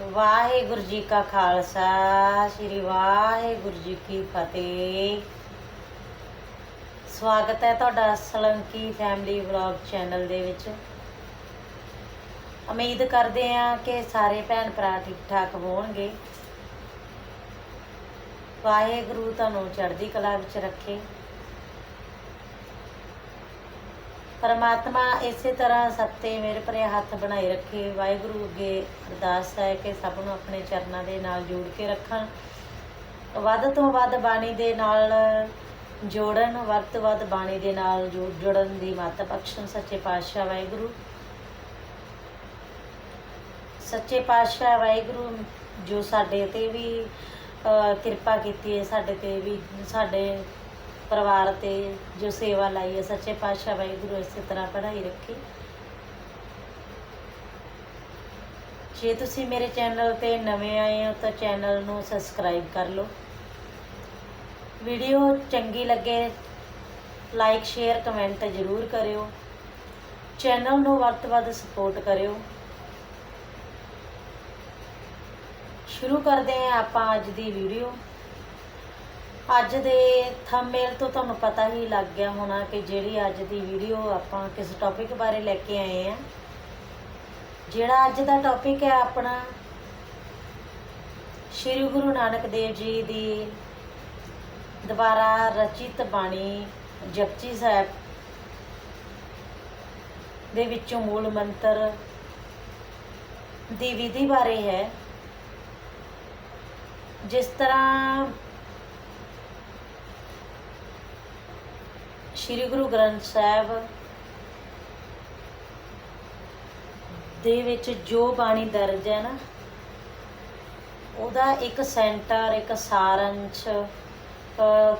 ਵਾਹਿਗੁਰੂ ਜੀ ਕਾ ਖਾਲਸਾ, ਸ੍ਰੀ ਵਾਹਿਗੁਰੂ ਜੀ ਕੀ ਫਤਿਹ। ਸਵਾਗਤ ਹੈ ਤੁਹਾਡਾ ਸਲੰਕੀ ਫੈਮਿਲੀ ਵਲੌਗ ਚੈਨਲ ਦੇ ਵਿੱਚ। ਉਮੀਦ ਕਰਦੇ ਹਾਂ ਕਿ ਸਾਰੇ ਭੈਣ ਭਰਾ ਠੀਕ ਠਾਕ ਹੋਣਗੇ। ਵਾਹਿਗੁਰੂ ਤੁਹਾਨੂੰ ਚੜ੍ਹਦੀ ਕਲਾ ਵਿੱਚ ਰੱਖੇ। ਪਰਮਾਤਮਾ ਇਸੇ ਤਰ੍ਹਾਂ ਸਭ ਤੇ ਮੇਰੇ ਭਰੇ ਹੱਥ ਬਣਾਈ ਰੱਖੇ। ਵਾਹਿਗੁਰੂ ਅੱਗੇ ਅਰਦਾਸ ਹੈ ਕਿ ਸਭ ਨੂੰ ਆਪਣੇ ਚਰਨਾਂ ਦੇ ਨਾਲ ਜੋੜ ਕੇ ਰੱਖਣ। ਵੱਧ ਤੋਂ ਵੱਧ ਬਾਣੀ ਦੇ ਨਾਲ ਜੋੜਨ, ਵੱਧ ਤੋਂ ਵੱਧ ਬਾਣੀ ਦੇ ਨਾਲ ਜੋੜਨ ਦੀ ਮੱਤ ਬਖਸ਼ਣ। ਸੱਚੇ ਪਾਤਸ਼ਾਹ ਵਾਹਿਗੁਰੂ। ਸੱਚੇ ਪਾਤਸ਼ਾਹ ਵਾਹਿਗੁਰੂ, ਜੋ ਸਾਡੇ ਤੇ ਵੀ ਕਿਰਪਾ ਕੀਤੀ ਹੈ, ਸਾਡੇ ਤੇ ਵੀ, ਸਾਡੇ ਪਰਿਵਾਰ ਤੇ ਜੋ ਸੇਵਾ ਲਾਈ ਹੈ, ਸੱਚੇ ਪਾਤਸ਼ਾਹ ਵਾਹਿਗੁਰੂ ਇਸੇ ਤਰ੍ਹਾਂ ਪੜ੍ਹਾਈ ਰੱਖੀ। ਜੇ ਤੁਸੀਂ ਮੇਰੇ ਚੈਨਲ ਤੇ ਨਵੇਂ ਆਏ ਹੋ, ਤਾਂ ਚੈਨਲ ਨੂੰ ਸਬਸਕ੍ਰਾਈਬ ਕਰ ਲਓ। ਵੀਡੀਓ ਚੰਗੀ ਲੱਗੇ, ਲਾਈਕ, ਸ਼ੇਅਰ, ਕਮੈਂਟ ਜ਼ਰੂਰ ਕਰਿਓ। ਚੈਨਲ ਨੂੰ ਵੱਧ ਤੋਂ ਵੱਧ ਸਪੋਰਟ ਕਰਿਓ। ਸ਼ੁਰੂ ਕਰਦੇ ਹਾਂ ਆਪਾਂ ਅੱਜ ਦੀ ਵੀਡੀਓ। ਅੱਜ ਦੇ ਥੰਬਨੇਲ ਤੋਂ ਤੁਹਾਨੂੰ ਪਤਾ ਹੀ ਲੱਗ ਗਿਆ ਹੋਣਾ ਕਿ ਜਿਹੜੀ ਅੱਜ ਦੀ ਵੀਡੀਓ ਆਪਾਂ ਕਿਸ ਟੌਪਿਕ ਬਾਰੇ ਲੈ ਕੇ ਆਏ ਆ। ਜਿਹੜਾ ਅੱਜ ਦਾ ਟੌਪਿਕ ਹੈ ਆਪਣਾ, ਸ਼੍ਰੀ ਗੁਰੂ ਨਾਨਕ ਦੇਵ ਜੀ ਦੀ ਦੁਬਾਰਾ ਰਚਿਤ ਬਾਣੀ ਜਪਜੀ ਸਾਹਿਬ ਦੇ ਵਿੱਚੋਂ ਮੂਲ ਮੰਤਰ ਦੀ ਵਿਧੀ ਬਾਰੇ ਹੈ। ਜਿਸ ਤਰ੍ਹਾਂ ਸ਼੍ਰੀ ਗੁਰੂ ਗ੍ਰੰਥ ਸਾਹਿਬ ਦੇ ਵਿੱਚ ਜੋ ਬਾਣੀ ਦਰਜ ਹੈ ਨਾ, ਉਹਦਾ ਇੱਕ ਸੈਂਟਰ, ਇੱਕ ਸਾਰੰਸ਼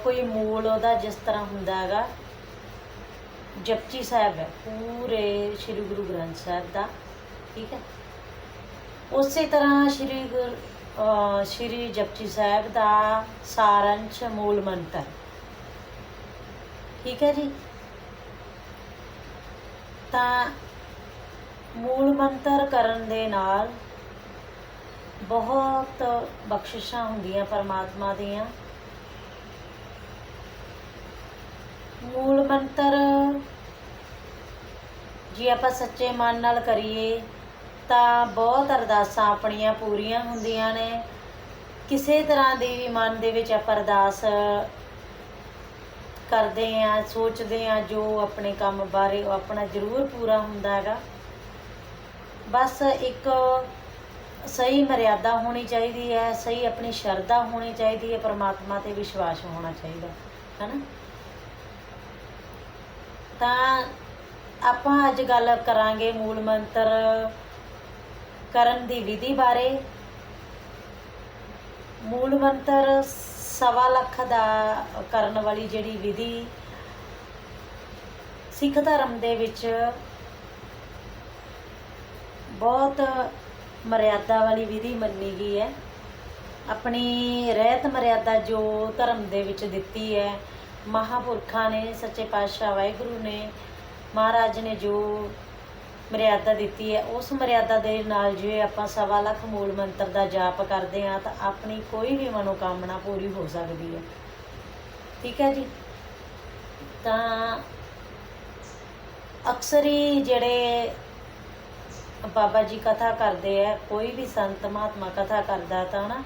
ਕੋਈ ਮੂਲ ਉਹਦਾ ਜਿਸ ਤਰ੍ਹਾਂ ਹੁੰਦਾ ਹੈਗਾ, ਜਪਜੀ ਸਾਹਿਬ ਹੈ, ਪੂਰੇ ਸ਼੍ਰੀ ਗੁਰੂ ਗ੍ਰੰਥ ਸਾਹਿਬ ਦਾ, ਠੀਕ ਹੈ। ਉਸੇ ਤਰ੍ਹਾਂ ਸ਼੍ਰੀ ਗੁਰ ਸ਼੍ਰੀ ਜਪਜੀ ਸਾਹਿਬ ਦਾ ਸਾਰੰਸ਼ ਮੂਲ ਮੰਤਰ। ਠੀਕ ਹੈ ਜੀ। ਤਾਂ ਮੂਲ ਮੰਤਰ ਕਰਨ ਦੇ ਨਾਲ ਬਹੁਤ ਬਖਸ਼ਿਸ਼ਾਂ ਹੁੰਦੀਆਂ ਪਰਮਾਤਮਾ ਦੀਆਂ। ਮੂਲ ਮੰਤਰ ਜੇ ਆਪਾਂ ਸੱਚੇ ਮਨ ਨਾਲ ਕਰੀਏ ਤਾਂ ਬਹੁਤ ਅਰਦਾਸਾਂ ਆਪਣੀਆਂ ਪੂਰੀਆਂ ਹੁੰਦੀਆਂ ਨੇ। ਕਿਸੇ ਤਰ੍ਹਾਂ ਦੀ ਵੀ ਮਨ ਦੇ ਵਿੱਚ ਆਪਾਂ ਅਰਦਾਸ ਕਰਦੇ ਆ, ਸੋਚਦੇ ਆ ਜੋ ਆਪਣੇ ਕੰਮ ਬਾਰੇ ਉਹ ਆਪਣਾ ਜ਼ਰੂਰ ਪੂਰਾ ਹੁੰਦਾ ਹੈਗਾ। ਬਸ ਇੱਕ ਸਹੀ ਮਰਿਆਦਾ ਹੋਣੀ ਚਾਹੀਦੀ ਹੈ, ਸਹੀ ਆਪਣੀ ਸ਼ਰਧਾ ਹੋਣੀ ਚਾਹੀਦੀ ਹੈ, ਪਰਮਾਤਮਾ ਤੇ ਵਿਸ਼ਵਾਸ ਹੋਣਾ ਚਾਹੀਦਾ, ਹੈਨਾ? ਤਾਂ ਆਪਾਂ ਅੱਜ ਗੱਲ ਕਰਾਂਗੇ ਮੂਲ ਮੰਤਰ ਕਰਨ ਦੀ ਵਿਧੀ ਬਾਰੇ। ਮੂਲ ਮੰਤਰ ਸਵਾ ਲੱਖ ਦਾ ਕਰਨ ਵਾਲੀ ਜਿਹੜੀ ਵਿਧੀ ਸਿੱਖ ਧਰਮ ਦੇ ਵਿੱਚ ਬਹੁਤ ਮਰਿਆਦਾ ਵਾਲੀ ਵਿਧੀ ਮੰਨੀ ਗਈ ਹੈ। ਆਪਣੀ ਰਹਿਤ ਮਰਿਆਦਾ ਜੋ ਧਰਮ ਦੇ ਵਿੱਚ ਦਿੱਤੀ ਹੈ, ਮਹਾਪੁਰਖਾਂ ਨੇ, ਸੱਚੇ ਪਾਤਸ਼ਾਹ ਵਾਹਿਗੁਰੂ ਨੇ, ਮਹਾਰਾਜ ਨੇ ਜੋ ਮਰਿਆਦਾ ਦਿੱਤੀ ਹੈ। ਉਸ ਮਰਿਆਦਾ ਦੇ ਨਾਲ ਜੇ ਆਪਾਂ ਸਵਾ ਲੱਖ ਮੂਲ ਮੰਤਰ ਦਾ ਜਾਪ ਕਰਦੇ ਹਾਂ ਤਾਂ ਆਪਣੀ ਕੋਈ ਵੀ ਮਨੋਕਾਮਨਾ ਪੂਰੀ ਹੋ ਸਕਦੀ ਹੈ। ਠੀਕ ਹੈ ਜੀ? ਤਾਂ ਅਕਸਰ ਹੀ ਜਿਹੜੇ ਬਾਬਾ ਜੀ ਕਥਾ ਕਰਦੇ ਆ, ਕੋਈ ਵੀ ਸੰਤ ਮਹਾਤਮਾ ਕਥਾ ਕਰਦਾ ਤਾਂ ਨਾ,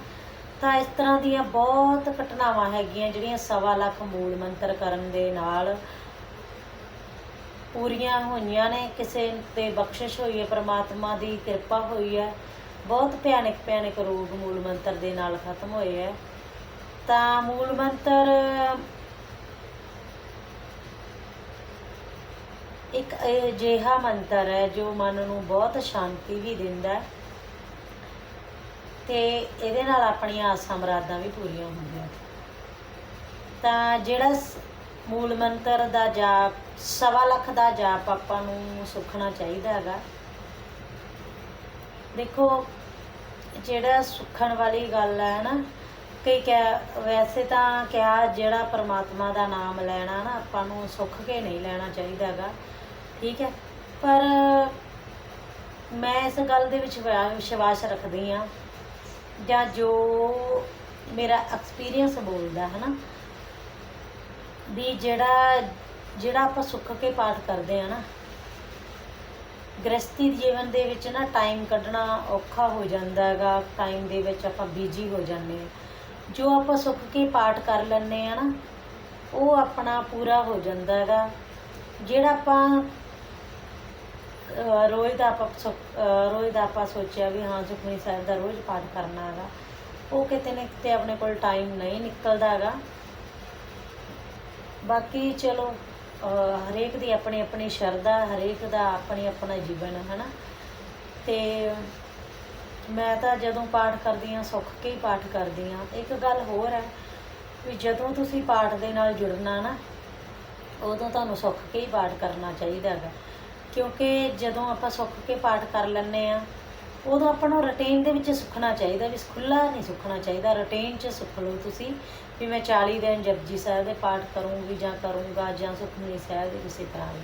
ਤਾਂ ਇਸ ਤਰ੍ਹਾਂ ਦੀਆਂ ਬਹੁਤ ਘਟਨਾਵਾਂ ਹੈਗੀਆਂ ਜਿਹੜੀਆਂ ਸਵਾ ਲੱਖ ਮੂਲ ਮੰਤਰ ਕਰਨ ਦੇ ਨਾਲ ਪੂਰੀਆਂ ਹੋਈਆਂ ਨੇ, ਕਿਸੇ ਤੇ ਬਖਸ਼ਿਸ਼ ਹੋਈ ਹੈ, ਪ੍ਰਮਾਤਮਾ ਦੀ ਕਿਰਪਾ ਹੋਈ ਹੈ। ਬਹੁਤ ਭਿਆਨਕ ਭਿਆਨਕ ਰੋਗ ਮੂਲ ਮੰਤਰ ਦੇ ਨਾਲ ਖਤਮ ਹੋਏ ਹੈ। ਤਾਂ ਮੂਲ ਮੰਤਰ ਇੱਕ ਅਜਿਹਾ ਮੰਤਰ ਹੈ, ਜੋ ਮਨ ਨੂੰ ਬਹੁਤ ਸ਼ਾਂਤੀ ਵੀ ਦਿੰਦਾ ਹੈ ਤੇ ਇਹਦੇ ਨਾਲ ਆਪਣੀਆਂ ਆਸਾਂ, ਮੁਰਾਦਾਂ ਵੀ ਪੂਰੀਆਂ ਹੁੰਦੀਆਂ ਤਾਂ ਜਿਹੜਾ ਮੂਲ ਮੰਤਰ ਦਾ ਜਾਪ ਸਵਾ ਲੱਖ ਦਾ ਜਾਪ ਆਪਾਂ ਨੂੰ ਸੁਖਣਾ ਚਾਹੀਦਾ ਹੈਗਾ। ਦੇਖੋ, ਜਿਹੜਾ ਸੁਖਣ ਵਾਲੀ ਗੱਲ ਹੈ ਨਾ, ਕਈ ਕਹਿ, ਵੈਸੇ ਤਾਂ ਕਿਹਾ ਜਿਹੜਾ ਪਰਮਾਤਮਾ ਦਾ ਨਾਮ ਲੈਣਾ ਨਾ, ਆਪਾਂ ਨੂੰ ਸੁੱਖ ਕੇ ਨਹੀਂ ਲੈਣਾ ਚਾਹੀਦਾ ਹੈਗਾ। ਠੀਕ ਹੈ? ਪਰ ਮੈਂ ਇਸ ਗੱਲ ਦੇ ਵਿੱਚ ਵਿਸ਼ਵਾਸ ਰੱਖਦੀ ਆ ਜਾਂ ਜੋ ਮੇਰਾ ਐਕਸਪੀਰੀਅੰਸ ਬੋਲਦਾ ਹੈ ਨਾ, ਵੀ ਜਿਹੜਾ ਜਿਹੜਾ ਆਪਾਂ ਸੁੱਖ ਕੇ ਪਾਠ ਕਰਦੇ ਆ ਨਾ ਗ੍ਰਸਤੀ ਜੀਵਨ ਦੇ ਵਿੱਚ ਨਾ ਟਾਈਮ ਕੱਢਣਾ ਔਖਾ ਹੋ ਜਾਂਦਾ ਹੈਗਾ ਟਾਈਮ ਦੇ ਵਿੱਚ ਆਪਾਂ ਬਿਜ਼ੀ ਹੋ ਜਾਂਦੇ ਆ। ਜੋ ਆਪਾਂ ਸੁੱਖ ਕੇ ਪਾਠ ਕਰ ਲੈਂਦੇ ਆ ਨਾ, ਉਹ ਆਪਣਾ ਪੂਰਾ ਹੋ ਜਾਂਦਾ ਹੈਗਾ। ਜਿਹੜਾ ਆਪਾਂ ਰੋਜ਼ ਦਾ ਆਪਾਂ ਸੁੱਖ- ਰੋਜ਼ ਦਾ ਆਪਾਂ ਸੋਚਿਆ ਵੀ ਹਾਂ ਸੁਖਮਨੀ ਸਾਹਿਬ ਦਾ ਰੋਜ਼ ਪਾਠ ਕਰਨਾ ਹੈਗਾ, ਉਹ ਕਿਤੇ ਨਾ ਕਿਤੇ ਆਪਣੇ ਕੋਲ ਟਾਈਮ ਨਹੀਂ ਨਿਕਲਦਾ ਹੈਗਾ। ਬਾਕੀ ਚਲੋ ਹਰੇਕ ਦੀ ਆਪਣੀ ਆਪਣੀ ਸ਼ਰਧਾ, ਹਰੇਕ ਦਾ ਆਪਣੀ ਆਪਣਾ ਜੀਵਨ ਹੈ ਨਾ ਤੇ ਮੈਂ ਤਾਂ ਜਦੋਂ ਪਾਠ ਕਰਦੀ ਹਾਂ, ਸੁੱਖ ਕੇ ਹੀ ਪਾਠ ਕਰਦੀ ਹਾਂ। ਇੱਕ ਗੱਲ ਹੋਰ ਹੈ ਵੀ ਜਦੋਂ ਤੁਸੀਂ ਪਾਠ ਦੇ ਨਾਲ ਜੁੜਨਾ ਨਾ, ਉਦੋਂ ਤੁਹਾਨੂੰ ਸੁੱਖ ਕੇ ਹੀ ਪਾਠ ਕਰਨਾ ਚਾਹੀਦਾ ਹੈਗਾ। ਕਿਉਂਕਿ ਜਦੋਂ ਆਪਾਂ ਸੁੱਖ ਕੇ ਪਾਠ ਕਰ ਲੈਂਦੇ ਆ ਉਦੋਂ ਆਪਾਂ ਨੂੰ ਰੁਟੀਨ ਦੇ ਵਿੱਚ ਸੁਖਣਾ ਚਾਹੀਦਾ ਵੀ ਖੁੱਲਾ ਨਹੀਂ ਸੁਖਣਾ ਚਾਹੀਦਾ। ਰੁਟੀਨ 'ਚ ਸੁਖ ਲਓ ਤੁਸੀਂ। ਵੀ ਮੈਂ 40 ਦਿਨ ਜਪਜੀ ਸਾਹਿਬ ਦੇ ਪਾਠ ਕਰੂੰਗੀ ਜਾਂ ਕਰੂੰਗਾ ਜਾਂ ਸੁਖਮਨੀ ਸਾਹਿਬ ਦੇ ਕਿਸੇ ਤਰ੍ਹਾਂ ਵੀ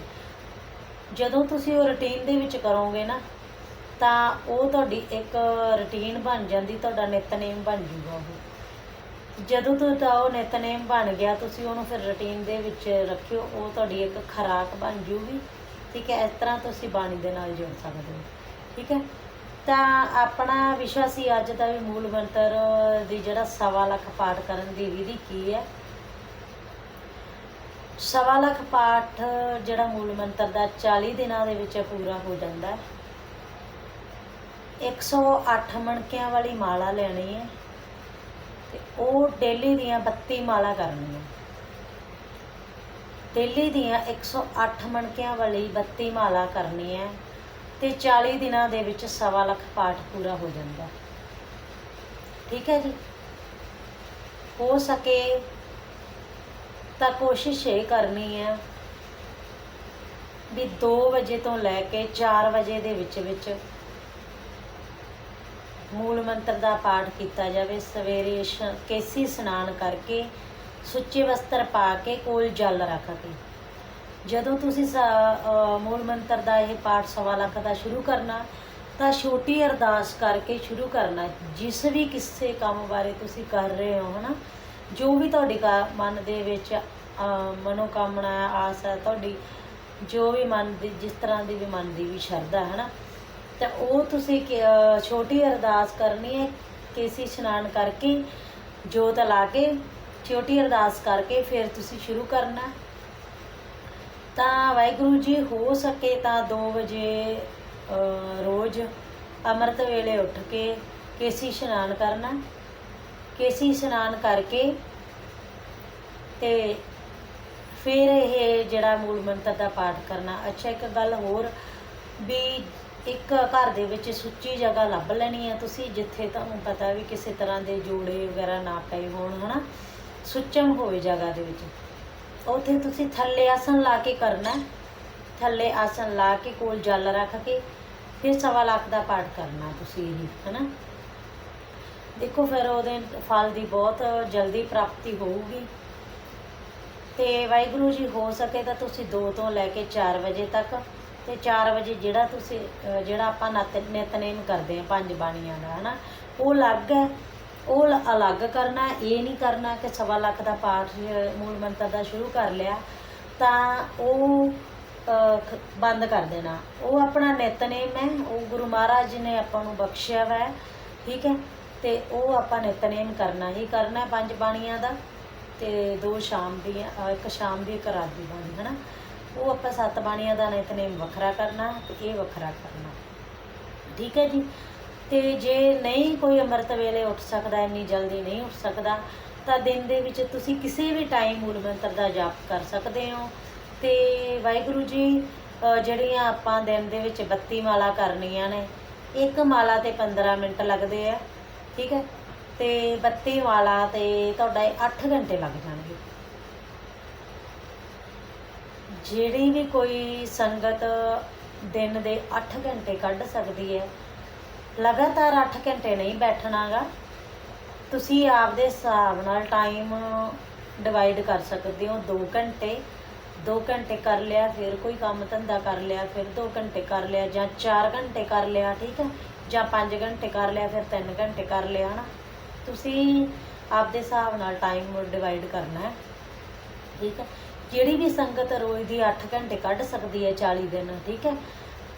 ਜਦੋਂ ਤੁਸੀਂ ਉਹ ਰੁਟੀਨ ਦੇ ਵਿੱਚ ਕਰੋਗੇ ਨਾ, ਤਾਂ ਉਹ ਤੁਹਾਡੀ ਇੱਕ ਰੁਟੀਨ ਬਣ ਜਾਂਦੀ, ਤੁਹਾਡਾ ਨਿਤਨੇਮ ਬਣ ਜੂਗਾ ਉਹ। ਜਦੋਂ ਤੁਹਾਡਾ ਉਹ ਨਿਤਨੇਮ ਬਣ ਗਿਆ, ਤੁਸੀਂ ਉਹਨੂੰ ਫਿਰ ਰੁਟੀਨ ਦੇ ਵਿੱਚ ਰੱਖਿਓ, ਉਹ ਤੁਹਾਡੀ ਇੱਕ ਖੁਰਾਕ ਬਣ ਜੂਗੀ। ਠੀਕ ਹੈ, ਇਸ ਤਰ੍ਹਾਂ ਤੁਸੀਂ ਬਾਣੀ ਦੇ ਨਾਲ ਜੁੜ ਸਕਦੇ ਹੋ। ਠੀਕ ਹੈ ਤਾਂ ਆਪਣਾ ਵਿਸ਼ਾ ਸੀ ਅੱਜ ਦਾ ਵੀ ਮੂਲ ਮੰਤਰ ਦੀ ਜਿਹੜਾ ਸਵਾ ਲੱਖ ਪਾਠ ਕਰਨ ਦੀ ਵਿਧੀ ਕੀ ਹੈ? ਸਵਾ ਲੱਖ ਪਾਠ ਜਿਹੜਾ ਮੂਲ ਮੰਤਰ ਦਾ 40 ਦਿਨਾਂ ਦੇ ਵਿੱਚ ਪੂਰਾ ਹੋ ਜਾਂਦਾ ਹੈ। 108 ਮਣਕਿਆਂ ਵਾਲੀ ਮਾਲਾ ਲੈਣੀ ਹੈ ਤੇ ਉਹ ਡੇਲੀ ਦੀਆਂ 32 ਮਾਲਾ ਕਰਨੀਆਂ। ਡੇਲੀ ਦੀਆਂ 108 ਮਣਕਿਆਂ ਵਾਲੀ 32 ਮਾਲਾ ਕਰਨੀ ਹੈ। ਤੇ 40 ਦਿਨਾਂ ਦੇ ਵਿੱਚ ਸਵਾ ਲੱਖ ਪਾਠ ਪੂਰਾ ਹੋ ਜਾਂਦਾ। ਠੀਕ ਹੈ ਜੀ? ਹੋ ਸਕੇ ਤਾਂ ਕੋਸ਼ਿਸ਼ ਇਹ ਕਰਨੀ ਹੈ ਵੀ 2 ਵਜੇ ਤੋਂ ਲੈ ਕੇ 4 ਵਜੇ ਦੇ ਵਿੱਚ ਵਿੱਚ ਮੂਲ ਮੰਤਰ ਦਾ ਪਾਠ ਕੀਤਾ ਜਾਵੇ। ਸਵੇਰੇ ਸ਼- ਕੇਸੀ ਇਸ਼ਨਾਨ ਕਰਕੇ ਸੁੱਚੇ ਵਸਤਰ ਪਾ ਕੇ ਕੋਲ ਜਲ ਰੱਖ ਕੇ। ਜਦੋਂ ਤੁਸੀਂ ਸ- ਮੂਲ ਮੰਤਰ ਦਾ ਇਹ ਪਾਠ ਸਵਾ ਲੱਖ ਦਾ ਸ਼ੁਰੂ ਕਰਨਾ ਤਾਂ ਛੋਟੀ ਅਰਦਾਸ ਕਰਕੇ ਸ਼ੁਰੂ ਕਰਨਾ। ਜਿਸ ਵੀ ਕਿਸੇ ਕੰਮ ਬਾਰੇ ਤੁਸੀਂ ਕਰ ਰਹੇ ਹੋ ਹਨਾ ਜੋ ਵੀ ਤੁਹਾਡੀ ਕਾ- ਮਨ ਦੇ ਵਿੱਚ ਮਨੋਕਾਮਨਾ ਹੈ, ਆਸ ਹੈ ਤੁਹਾਡੀ ਜੋ ਵੀ ਮਨ ਦੀ ਜਿਸ ਤਰ੍ਹਾਂ ਦੀ ਵੀ ਮਨ ਦੀ ਵੀ ਸ਼ਰਧਾ ਹੈ ਨਾ ਤਾਂ ਉਹ ਤੁਸੀਂ ਛੋਟੀ ਅਰਦਾਸ ਕਰਨੀ ਹੈ ਕੇਸੀ ਇਸ਼ਨਾਨ ਕਰਕੇ ਜੋਤ ਲਾ ਕੇ ਛੋਟੀ ਅਰਦਾਸ ਕਰਕੇ ਫਿਰ ਤੁਸੀਂ ਸ਼ੁਰੂ ਕਰਨਾ। ਤਾਂ ਵਾਹਿਗੁਰੂ ਜੀ ਹੋ ਸਕੇ ਤਾਂ 2 ਵਜੇ ਰੋਜ਼ ਅੰਮ੍ਰਿਤ ਵੇਲੇ ਉੱਠ ਕੇ ਕੇਸੀ ਇਸ਼ਨਾਨ ਕਰਨਾ। ਕੇਸੀ ਇਸ਼ਨਾਨ ਕਰਕੇ ਤੇ ਫਿਰ ਇਹ ਜਿਹੜਾ ਮੂਲ ਮੰਤਰ ਦਾ ਪਾਠ ਕਰਨਾ। ਅੱਛਾ, ਇੱਕ ਗੱਲ ਹੋਰ ਵੀ ਇੱਕ ਘਰ ਦੇ ਵਿੱਚ ਸੁੱਚੀ ਜਗ੍ਹਾ ਲੱਭ ਲੈਣੀ ਹੈ ਤੁਸੀਂ, ਜਿੱਥੇ ਤੁਹਾਨੂੰ ਪਤਾ ਵੀ ਕਿਸੇ ਤਰ੍ਹਾਂ ਦੇ ਜੋੜੇ ਵਗੈਰਾ ਨਾ ਪਏ ਹੋਣ, ਹਨਾ? ਸੁੱਚਮ ਹੋਵੇ ਜਗ੍ਹਾ ਦੇ ਵਿੱਚ। ਉੱਥੇ ਤੁਸੀਂ ਥੱਲੇ ਆਸਣ ਲਾ ਕੇ ਕਰਨਾ। ਥੱਲੇ ਆਸਣ ਲਾ ਕੇ ਕੋਲ ਜਲ ਰੱਖ ਕੇ, ਫਿਰ ਸਵਾ ਲੱਖ ਦਾ ਪਾਠ ਕਰਨਾ ਤੁਸੀਂ ਇਹ, ਹਨਾ। ਦੇਖੋ ਫਿਰ ਉਹਦੇ ਫਲ ਦੀ ਬਹੁਤ ਜਲਦੀ ਪ੍ਰਾਪਤੀ ਹੋਊਗੀ। ਤੇ ਵਾਹਿਗੁਰੂ ਜੀ, ਹੋ ਸਕੇ ਤਾਂ ਤੁਸੀਂ 2 ਤੋਂ ਲੈ ਕੇ 4 ਵਜੇ ਤੱਕ, ਤੇ 4 ਵਜੇ ਜਿਹੜਾ ਤੁਸੀਂ ਜਿਹੜਾ ਆਪਾਂ ਨਤ, ਨਿਤਨੇਮ ਕਰਦੇ ਆ ਪੰਜ ਬਾਣੀਆਂ ਦਾ, ਹਨਾ, ਉਹ ਅਲੱਗ ਹੈ ਉਹ ਅਲੱਗ ਕਰਨਾ, ਇਹ ਨਹੀਂ ਕਰਨਾ ਕਿ ਸਵਾ ਲੱਖ ਦਾ ਪਾਠ, ਮੂਲ ਮੰਤਰ ਦਾ ਸ਼ੁਰੂ ਕਰ ਲਿਆ, ਤਾਂ ਉਹ ਬੰਦ ਕਰ ਦੇਣਾ। ਉਹ ਆਪਣਾ ਨਿਤਨੇਮ ਹੈ, ਉਹ ਗੁਰੂ ਮਹਾਰਾਜ ਜੀ ਨੇ ਆਪਾਂ ਨੂੰ ਬਖਸ਼ਿਆ ਵਾ, ਠੀਕ ਹੈ? ਤੇ ਉਹ ਆਪਾਂ ਨਿਤਨੇਮ ਕਰਨਾ ਹੀ ਕਰਨਾ ਪੰਜ ਬਾਣੀਆਂ ਦਾ, ਤੇ ਦੋ ਸ਼ਾਮ ਦੀ ਇੱਕ ਸ਼ਾਮ ਦੀ, ਇੱਕ ਰਾਤ ਦੀ ਬਾਣੀ, ਹਨਾ? ਉਹ ਆਪਾਂ ਸੱਤ ਬਾਣੀਆਂ ਦਾ ਨਿਤਨੇਮ ਵੱਖਰਾ ਕਰਨਾ ਤੇ ਇਹ ਵੱਖਰਾ ਕਰਨਾ। ਠੀਕ ਹੈ ਜੀ? ਤੇ ਜੇ ਨਹੀਂ ਕੋਈ ਅੰਮ੍ਰਿਤ ਵੇਲੇ ਉੱਠ ਸਕਦਾ, ਇੰਨੀ ਜਲਦੀ ਨਹੀਂ ਉੱਠ ਸਕਦਾ, ਤਾਂ ਦਿਨ ਦੇ ਵਿੱਚ ਤੁਸੀਂ ਕਿਸੇ ਵੀ ਟਾਈਮ ਮੂਲ ਮੰਤਰ ਦਾ ਜਾਪ ਕਰ ਸਕਦੇ ਹੋ। ਤੇ ਵਾਹਿਗੁਰੂ ਜੀ ਜਿਹੜੀਆਂ ਆਪਾਂ ਦਿਨ ਦੇ ਵਿੱਚ 32 ਮਾਲਾ ਕਰਨੀਆਂ ਨੇ, ਇੱਕ ਮਾਲਾ ਤੇ 15 ਮਿੰਟ ਲੱਗਦੇ ਆ, ਠੀਕ ਹੈ? ਤੇ 32 ਮਾਲਾ ਤੇ ਤੁਹਾਡਾ 8 ਘੰਟੇ ਲੱਗ ਜਾਣਗੇ। ਜਿਹੜੀ ਵੀ ਕੋਈ ਸੰਗਤ ਦਿਨ ਦੇ 8 ਘੰਟੇ ਕੱਢ ਸਕਦੀ ਹੈ ਲਗਾਤਾਰ 8 ਘੰਟੇ ਨਹੀਂ ਬੈਠਣਾਗਾ। ਤੁਸੀਂ ਆਪਦੇ ਹਿਸਾਬ ਨਾਲ ਟਾਈਮ ਡਿਵਾਈਡ ਕਰ ਸਕਦੇ ਹੋ। 2 ਘੰਟੇ 2 ਘੰਟੇ ਕਰ ਲਿਆ, ਫਿਰ ਕੋਈ ਕੰਮ ਧੰਦਾ ਕਰ ਲਿਆ, ਫਿਰ 2 ਘੰਟੇ ਕਰ ਲਿਆ, ਜਾਂ 4 ਘੰਟੇ ਕਰ ਲਿਆ, ਠੀਕ ਹੈ? ਜਾਂ 5 ਘੰਟੇ ਕਰ ਲਿਆ, ਫਿਰ 3 ਘੰਟੇ ਕਰ ਲਿਆ, ਹਨਾ? ਤੁਸੀਂ ਆਪਦੇ ਹਿਸਾਬ ਨਾਲ ਟਾਈਮ ਡਿਵਾਈਡ ਕਰਨਾ ਹੈ। ਠੀਕ ਹੈ? ਜਿਹੜੀ ਵੀ ਸੰਗਤ ਰੋਜ਼ ਦੀ 8 ਘੰਟੇ ਕੱਢ ਸਕਦੀ ਹੈ 40 ਦਿਨ, ਠੀਕ ਹੈ?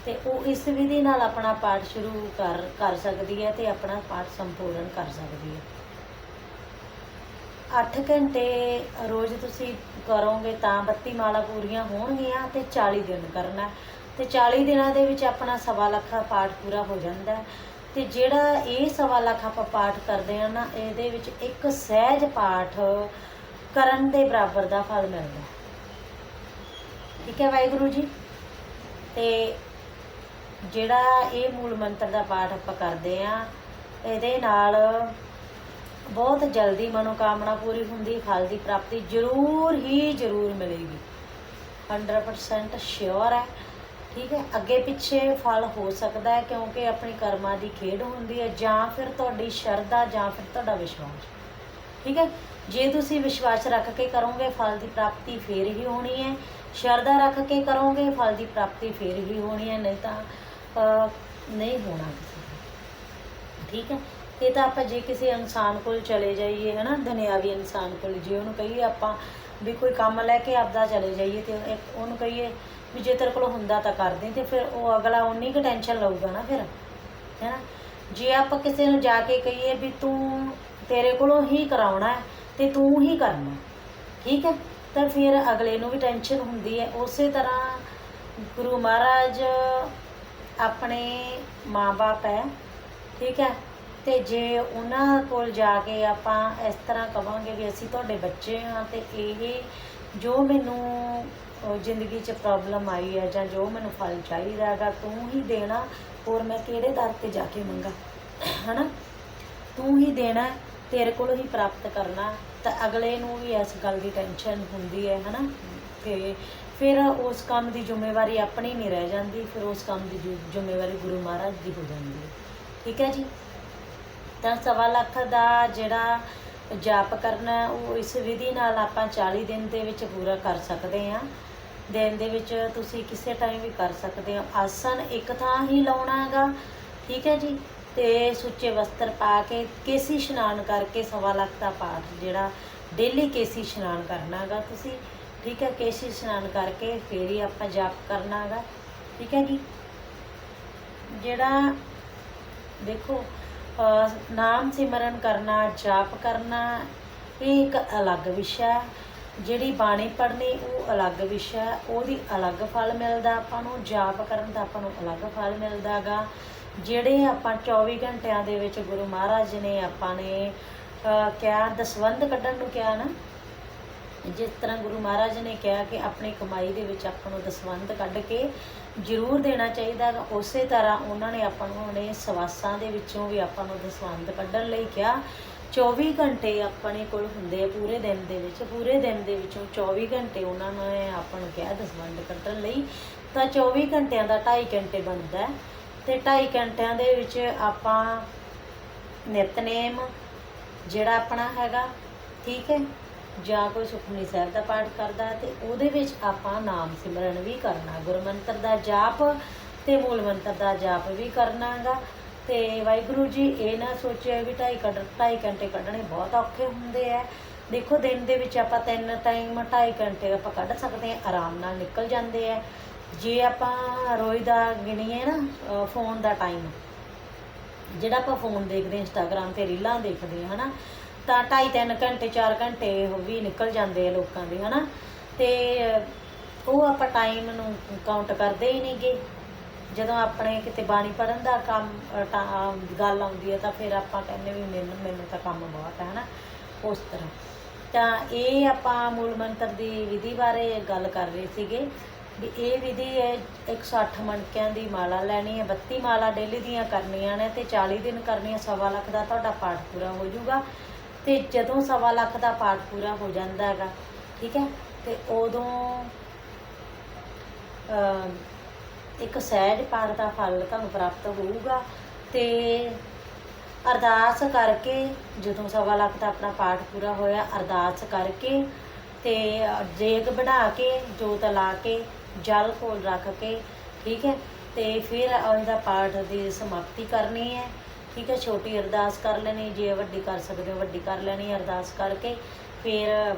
ਤੇ ਉਹ ਇਸ ਵਿਧੀ ਨਾਲ ਆਪਣਾ ਪਾਠ ਸ਼ੁਰੂ ਕਰ ਕਰ ਸਕਦੀ ਹੈ ਤੇ ਆਪਣਾ ਪਾਠ ਸੰਪੂਰਨ ਕਰ ਸਕਦੀ ਹੈ। 8 ਘੰਟੇ ਰੋਜ਼ ਤੁਸੀਂ ਕਰੋਗੇ ਤਾਂ 32 ਮਾਲਾ ਪੂਰੀਆਂ ਹੋਣਗੀਆਂ ਤੇ 40 ਦਿਨ ਕਰਨਾ ਹੈ। ਤੇ 40 ਦਿਨਾਂ ਦੇ ਵਿੱਚ ਆਪਣਾ ਸਵਾ ਲੱਖ ਪਾਠ ਪੂਰਾ ਹੋ ਜਾਂਦਾ ਹੈ। ਤੇ ਜਿਹੜਾ ਇਹ ਸਵਾ ਲੱਖ ਆਪਾਂ ਪਾਠ ਕਰਦੇ ਆ ਨਾ, ਇਹਦੇ ਵਿੱਚ ਇੱਕ ਸਹਿਜ ਪਾਠ ਕਰਨ ਦੇ ਬਰਾਬਰ ਦਾ ਫਲ ਮਿਲਦਾ ਠੀਕ ਹੈ ਵਾਹਿਗੁਰੂ ਜੀ। ਤੇ ਜਿਹੜਾ ਇਹ ਮੂਲ ਮੰਤਰ ਦਾ ਪਾਠ ਆਪਾਂ ਕਰਦੇ ਆ ਇਹਦੇ ਨਾਲ ਬਹੁਤ ਜਲਦੀ ਮਨੋਕਾਮਨਾ ਪੂਰੀ ਹੁੰਦੀ, ਫਲ ਦੀ ਪ੍ਰਾਪਤੀ ਜ਼ਰੂਰ ਹੀ ਜ਼ਰੂਰ ਮਿਲੇਗੀ। 100% ਸ਼ੋਰ ਹੈ। ਠੀਕ ਹੈ, ਅੱਗੇ ਪਿੱਛੇ ਫਲ ਹੋ ਸਕਦਾ ਹੈ ਕਿਉਂਕਿ ਆਪਣੀ ਕਰਮਾਂ ਦੀ ਖੇਡ ਹੁੰਦੀ ਹੈ, ਜਾਂ ਫਿਰ ਤੁਹਾਡੀ ਸ਼ਰਧਾ, ਜਾਂ ਫਿਰ ਤੁਹਾਡਾ ਵਿਸ਼ਵਾਸ। ਠੀਕ ਹੈ, ਜੇ ਤੁਸੀਂ ਵਿਸ਼ਵਾਸ ਰੱਖ ਕੇ ਕਰੋਗੇ, ਫਲ ਦੀ ਪ੍ਰਾਪਤੀ ਫੇਰ ਹੀ ਹੋਣੀ ਹੈ। ਸ਼ਰਧਾ ਰੱਖ ਕੇ ਕਰੋਗੇ, ਫਲ ਦੀ ਪ੍ਰਾਪਤੀ ਫੇਰ ਹੀ ਹੋਣੀ ਹੈ, ਨਹੀਂ ਤਾਂ ਨਹੀਂ ਹੋਣਾ ਠੀਕ ਹੈ? ਇਹ ਤਾਂ ਆਪਾਂ ਜੇ ਕਿਸੇ ਇਨਸਾਨ ਕੋਲ ਚਲੇ ਜਾਈਏ, ਹਨਾ, ਦੁਨਿਆਵੀ ਇਨਸਾਨ ਕੋਲ, ਜੇ ਉਹਨੂੰ ਕਹੀਏ ਆਪਾਂ ਵੀ ਕੋਈ ਕੰਮ ਲੈ ਕੇ ਆਪਦਾ ਚਲੇ ਜਾਈਏ ਤੇ ਉਹਨੂੰ ਕਹੀਏ ਵੀ ਜੇ ਤੇਰੇ ਕੋਲ ਹੁੰਦਾ ਤਾਂ ਕਰ ਦੇ ਤੇ ਫਿਰ ਉਹ ਅਗਲਾ ਉਨੀ ਕੁ ਟੈਨਸ਼ਨ ਲਊਗਾ ਨਾ ਫਿਰ, ਹੈਨਾ? ਜੇ ਆਪਾਂ ਕਿਸੇ ਨੂੰ ਜਾ ਕੇ ਕਹੀਏ ਵੀ ਤੂੰ ਤੇਰੇ ਕੋਲੋਂ ਹੀ ਕਰਾਉਣਾ ਹੈ ਤੇ ਤੂੰ ਹੀ ਕਰਨਾ, ਠੀਕ ਹੈ? ਤਾਂ ਫਿਰ ਅਗਲੇ ਨੂੰ ਵੀ ਟੈਨਸ਼ਨ ਹੁੰਦੀ ਹੈ। ਉਸੇ ਤਰ੍ਹਾਂ ਗੁਰੂ ਮਹਾਰਾਜ ਆਪਣੇ ਮਾਪੇ ਹੈ, ਠੀਕ ਹੈ? ਤੇ ਜੇ ਉਹਨਾਂ ਕੋਲ ਜਾ ਕੇ ਆਪਾਂ ਇਸ ਤਰ੍ਹਾਂ ਕਵਾਂਗੇ ਵੀ ਅਸੀਂ ਤੁਹਾਡੇ ਬੱਚੇ ਹਾਂ, ਤੇ ਇਹ ਜੋ ਮੈਨੂੰ ਜ਼ਿੰਦਗੀ 'ਚ ਪ੍ਰੋਬਲਮ ਆਈ ਹੈ ਜਾਂ ਜੋ ਮੈਨੂੰ ਫਲ ਚਾਹੀਦਾ ਹੈਗਾ, ਤੂੰ ਹੀ ਦੇਣਾ, ਹੋਰ ਮੈਂ ਕਿਹੜੇ ਦਰ ਤੇ ਜਾ ਕੇ ਮੰਗਾ? ਹਨਾ? ਤੂੰ ਹੀ ਦੇਣਾ, ਤੇਰੇ ਕੋਲੋਂ ਹੀ ਪ੍ਰਾਪਤ ਕਰਨਾ, ਤਾਂ ਅਗਲੇ ਨੂੰ ਵੀ ਇਸ ਗੱਲ ਦੀ ਟੈਨਸ਼ਨ ਹੁੰਦੀ ਹੈ, ਹਨਾ? ਤੇ ਫਿਰ ਉਸ ਕੰਮ ਦੀ ਜ਼ਿੰਮੇਵਾਰੀ ਆਪਣੀ ਨਹੀਂ ਰਹਿ ਜਾਂਦੀ ਫਿਰ ਉਸ ਕੰਮ ਦੀ ਜ਼ਿ- ਜ਼ਿੰਮੇਵਾਰੀ ਗੁਰੂ ਮਹਾਰਾਜ ਦੀ ਹੋ ਜਾਂਦੀ ਹੈ। ਠੀਕ ਹੈ ਜੀ? ਤਾਂ ਸਵਾ ਲੱਖ ਦਾ ਜਿਹੜਾ ਜਾਪ ਕਰਨਾ ਹੈ, ਉਹ ਇਸ ਵਿਧੀ ਨਾਲ ਆਪਾਂ 40 ਦਿਨ ਦੇ ਵਿੱਚ ਪੂਰਾ ਕਰ ਸਕਦੇ ਹਾਂ। ਦਿਨ ਦੇ ਵਿੱਚ ਤੁਸੀਂ ਕਿਸੇ ਟਾਈਮ ਵੀ ਕਰ ਸਕਦੇ ਹੋ। ਆਸਣ ਇੱਕ ਥਾਂ ਹੀ ਲਾਉਣਾ ਹੈਗਾ ਠੀਕ ਹੈ ਜੀ? ਤੇ ਸੁੱਚੇ ਵਸਤਰ ਪਾ ਕੇ ਕੇਸੀ ਇਸ਼ਨਾਨ ਕਰਕੇ ਸਵਾ ਲੱਖ ਦਾ ਪਾਠ ਜਿਹੜਾ ਡੇਲੀ ਕੇਸੀ ਇਸ਼ਨਾਨ ਕਰਨਾ ਹੈਗਾ ਤੁਸੀਂ। ਠੀਕ ਹੈ ਕੇਸੀ ਇਸ਼ਨਾਨ ਕਰਕੇ ਫੇਰ ਹੀ ਆਪਾਂ ਜਾਪ ਕਰਨਾ ਹੈਗਾ। ਠੀਕ ਹੈ ਜੀ। ਜਿਹੜਾ ਦੇਖੋ ਨਾਮ ਸਿਮਰਨ ਕਰਨਾ, ਜਾਪ ਕਰਨਾ, ਇਹ ਇੱਕ ਅਲੱਗ ਵਿਸ਼ਾ ਹੈ। ਜਿਹੜੀ ਬਾਣੀ ਪੜ੍ਹਨੀ, ਉਹ ਅਲੱਗ ਵਿਸ਼ਾ ਹੈ। ਉਹਦੀ ਅਲੱਗ ਫਲ ਮਿਲਦਾ ਆਪਾਂ ਨੂੰ, ਜਾਪ ਕਰਨ ਦਾ ਆਪਾਂ ਨੂੰ ਅਲੱਗ ਫਲ ਮਿਲਦਾਗਾ ਜਿਹੜੇ ਆਪਾਂ 24 ਘੰਟਿਆਂ ਦੇ ਵਿੱਚ ਗੁਰੂ ਮਹਾਰਾਜ ਨੇ ਆਪਾਂ ਨੇ ਕਿਹਾ, ਦਸਵੰਧ ਕੱਢਣ ਨੂੰ ਕਿਹਾ ਨਾ ਜਿਸ ਤਰ੍ਹਾਂ ਗੁਰੂ ਮਹਾਰਾਜ ਨੇ ਕਿਹਾ ਕਿ ਆਪਣੀ ਕਮਾਈ ਦੇ ਵਿੱਚ ਆਪਾਂ ਨੂੰ ਦਸਵੰਧ ਕੱਢ ਕੇ ਜ਼ਰੂਰ ਦੇਣਾ ਚਾਹੀਦਾ ਗਾ। ਉਸੇ ਤਰ੍ਹਾਂ ਉਹਨਾਂ ਨੇ ਆਪਾਂ ਨੂੰ ਆਪਣੇ ਸਵਾਸਾਂ ਦੇ ਵਿੱਚੋਂ ਵੀ ਆਪਾਂ ਨੂੰ ਦਸਵੰਧ ਕੱਢਣ ਲਈ ਕਿਹਾ 24 ਘੰਟੇ ਆਪਣੇ ਕੋਲ ਹੁੰਦੇ ਆ ਪੂਰੇ ਦਿਨ ਦੇ ਵਿੱਚ, ਪੂਰੇ ਦਿਨ ਦੇ ਵਿੱਚੋਂ 24 ਘੰਟੇ ਉਹਨਾਂ ਨੇ ਆਪਾਂ ਨੂੰ ਕਿਹਾ ਦਸਵੰਧ ਕੱਢਣ ਲਈ ਤਾਂ 24 ਘੰਟਿਆਂ ਦਾ 2.5 ਘੰਟੇ ਬਣਦਾ ਹੈ ਤੇ 2.5 ਘੰਟਿਆਂ ਦੇ ਵਿੱਚ ਆਪਾਂ ਨਿਤਨੇਮ ਜਿਹੜਾ ਆਪਣਾ ਹੈਗਾ, ਠੀਕ ਹੈ ਜਾਂ ਕੋਈ ਸੁਖਮਨੀ ਸਾਹਿਬ ਦਾ ਪਾਠ ਕਰਦਾ ਹੈ ਤੇ ਉਹਦੇ ਵਿੱਚ ਆਪਾਂ ਨਾਮ ਸਿਮਰਨ ਵੀ ਕਰਨਾ ਗੁਰਮੰਤਰ ਦਾ ਜਾਪ ਤੇ ਮੂਲ ਮੰਤਰ ਦਾ ਜਾਪ ਵੀ ਕਰਨਾਗਾ। ਤੇ ਵਾਹਿਗੁਰੂ ਜੀ, ਇਹ ਨਾ ਸੋਚਿਆ ਵੀ ਢਾਈ ਕੱਢ, ਢਾਈ ਘੰਟੇ ਕੱਢਣੇ ਬਹੁਤ ਔਖੇ ਹੁੰਦੇ ਆ। ਦੇਖੋ, ਦਿਨ ਦੇ ਵਿੱਚ ਆਪਾਂ ਤਿੰਨ ਟਾਈਮ ਢਾਈ ਘੰਟੇ ਆਪਾਂ ਕੱਢ ਸਕਦੇ ਆ, ਆਰਾਮ ਨਾਲ ਨਿਕਲ ਜਾਂਦੇ ਆ। ਜੇ ਆਪਾਂ ਰੋਜ਼ ਦਾ ਗਿਣੀਏ ਨਾ ਫੋਨ ਦਾ ਟਾਈਮ ਜਿਹੜਾ ਆਪਾਂ ਫੋਨ ਦੇਖਦੇ ਇੰਸਟਾਗ੍ਰam ਤੇ ਰੀਲਾਂ ਦੇਖਦੇ ਹਾਂ ਹਨਾ ਤਾਂ 2.5 3 ਘੰਟੇ 4 ਘੰਟੇ ਉਹ ਵੀ ਨਿਕਲ ਜਾਂਦੇ ਆ ਲੋਕਾਂ ਦੇ ਹਨਾ? ਤੇ ਉਹ ਆਪਾਂ ਟਾਈਮ ਨੂੰ ਕਾਊਂਟ ਕਰਦੇ ਹੀ ਨਹੀਂਗੇ। ਜਦੋਂ ਆਪਣੇ ਕਿਤੇ ਬਾਣੀ ਪੜਨ ਦਾ ਕੰਮ ਅ, ਗੱਲ ਆਉਂਦੀ ਹੈ ਤਾਂ ਫਿਰ ਆਪਾਂ ਕਹਿੰਦੇ ਵੀ ਮੈਨੂੰ ਮੈਨੂੰ ਤਾਂ ਕੰਮ ਬਹੁਤ ਹੈ ਹਨਾ? ਉਸ ਤਰ੍ਹਾਂ। ਤਾਂ ਇਹ ਆਪਾਂ ਮੂਲ ਮੰਤਰ ਦੀ ਵਿਧੀ ਬਾਰੇ ਗੱਲ ਕਰ ਰਹੇ ਸੀਗੇ। ਵੀ ਇਹ ਵਿਧੀ ਹੈ 108 ਮਣਕਿਆਂ ਦੀ ਮਾਲਾ ਲੈਣੀ ਹੈ 32 ਮਾਲਾ ਡੇਲੀ ਦੀਆਂ ਕਰਨੀਆਂ ਨੇ ਤੇ 40 ਦਿਨ ਕਰਨੀਆਂ ਸਵਾ ਲੱਖ ਦਾ ਤੁਹਾਡਾ ਪਾਠ ਪੂਰਾ ਹੋ ਜਾਊਗਾ। ਤੇ ਜਦੋਂ ਸਵਾ ਲੱਖ ਦਾ ਪਾਠ ਪੂਰਾ ਹੋ ਜਾਂਦਾ ਹੈਗਾ ਠੀਕ ਹੈ ਤੇ ਉਦੋਂ ਇੱਕ ਸਹਿਜ ਪਾਠ ਦਾ ਫਲ ਤੁਹਾਨੂੰ ਪ੍ਰਾਪਤ ਹੋਊਗਾ ਤੇ ਅਰਦਾਸ ਕਰਕੇ ਜਦੋਂ ਸਵਾ ਲੱਖ ਦਾ ਆਪਣਾ ਪਾਠ ਪੂਰਾ ਹੋਇਆ ਅਰਦਾਸ ਕਰਕੇ ਤੇ ਅ, ਬਣਾ ਕੇ ਜੋਤ ਲਾ ਕੇ ਜਲ ਕੋਲ ਰੱਖ ਕੇ ਠੀਕ ਹੈ ਤੇ ਫਿਰ ਉਹਦਾ ਪਾਠ ਦੀ ਸਮਾਪਤੀ ਕਰਨੀ ਹੈ। ਠੀਕ ਹੈ, ਛੋਟੀ ਅਰਦਾਸ ਕਰ ਲੈਣੀ, ਜੇ ਵੱਡੀ ਕਰ ਸਕਦੇ ਹੋ, ਵੱਡੀ ਕਰ ਲੈਣੀ, ਅਰਦਾਸ ਕਰਕੇ ਫਿਰ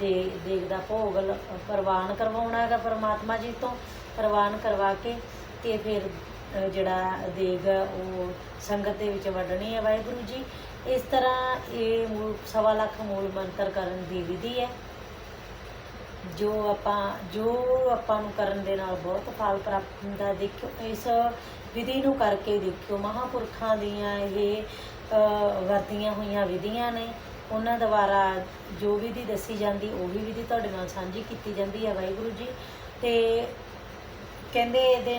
ਦੇ, ਦੇਗ ਦਾ ਭੋਗ ਪ੍ਰਵਾਨ ਕਰਵਾਉਣਾ ਹੈਗਾ ਪਰਮਾਤਮਾ ਜੀ ਤੋਂ, ਪ੍ਰਵਾਨ ਕਰਵਾ ਕੇ ਤੇ ਫਿਰ ਜਿਹੜਾ ਦੇਗ ਹੈ ਉਹ ਸੰਗਤ ਦੇ ਵਿੱਚ ਵੰਡਣੀ ਹੈ ਵਾਹਿਗੁਰੂ ਜੀ ਇਸ ਤਰ੍ਹਾਂ ਇਹ ਮੂਲ, ਸਵਾ ਲੱਖ ਮੂਲ ਮੰਤਰ ਕਰਨ ਦੀ ਵਿਧੀ ਹੈ ਜੋ ਆਪਾਂ ਜੋ ਆਪਾਂ ਨੂੰ ਕਰਨ ਦੇ ਨਾਲ ਬਹੁਤ ਫਲ ਪ੍ਰਾਪਤ ਹੁੰਦਾ ਹੈ। ਦੇਖਿਓ, ਇਸ ਵਿਧੀ ਨੂੰ ਕਰਕੇ ਦੇਖਿਓ। ਮਹਾਪੁਰਖਾਂ ਦੀਆਂ ਇਹ ਵਰਤੀਆਂ ਹੋਈਆਂ ਵਿਧੀਆਂ ਨੇ, ਉਹਨਾਂ ਦੁਆਰਾ ਜੋ ਵਿਧੀ ਦੱਸੀ ਜਾਂਦੀ, ਉਹ ਵੀ ਵਿਧੀ ਤੁਹਾਡੇ ਨਾਲ ਸਾਂਝੀ ਕੀਤੀ ਜਾਂਦੀ ਹੈ ਵਾਹਿਗੁਰੂ ਜੀ। ਤੇ ਕਹਿੰਦੇ ਇਹਦੇ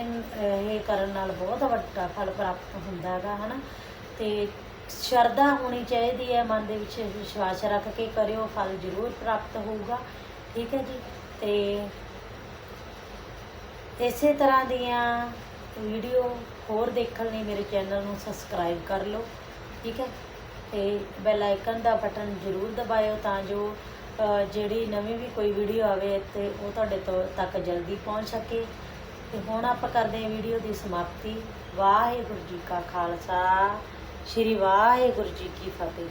ਇਹ ਕਰਨ ਨਾਲ ਬਹੁਤ ਵੱਡਾ ਫਲ ਪ੍ਰਾਪਤ ਹੁੰਦਾ ਹੈਗਾ, ਹਨਾ? ਤੇ ਸ਼ਰਧਾ ਹੋਣੀ ਚਾਹੀਦੀ ਹੈ, ਮਨ ਦੇ ਵਿੱਚ ਵਿਸ਼ਵਾਸ ਰੱਖ ਕੇ ਕਰਿਓ, ਫਲ ਜ਼ਰੂਰ ਪ੍ਰਾਪਤ ਹੋਊਗਾ, ਠੀਕ ਹੈ ਜੀ? ਤੇ ਇਸੇ ਤਰ੍ਹਾਂ ਦੀਆਂ ਵੀਡੀਓ ਹੋਰ ਦੇਖਣ ਲਈ ਮੇਰੇ ਚੈਨਲ ਨੂੰ ਸਬਸਕ੍ਰਾਈਬ ਕਰ ਲਓ, ਠੀਕ ਹੈ? ਤੇ ਬੈਲ ਆਈਕਨ ਦਾ ਬਟਨ ਜ਼ਰੂਰ ਦਬਾਇਓ ਤਾਂ ਜੋ ਜਿਹੜੀ ਨਵੀਂ ਵੀ ਕੋਈ ਵੀਡੀਓ ਆਵੇ ਤੇ ਉਹ ਤੁਹਾਡੇ ਤੋਂ ਤੱਕ ਜਲਦੀ ਪਹੁੰਚ ਸਕੇ। ਤੇ ਹੁਣ ਆਪਾਂ ਕਰਦੇ ਹਾਂ ਵੀਡੀਓ ਦੀ ਸਮਾਪਤੀ। ਵਾਹਿਗੁਰੂ ਜੀ ਕਾ ਖਾਲਸਾ, ਸ੍ਰੀ ਵਾਹਿਗੁਰੂ ਜੀ ਕੀ ਫਤਿਹ।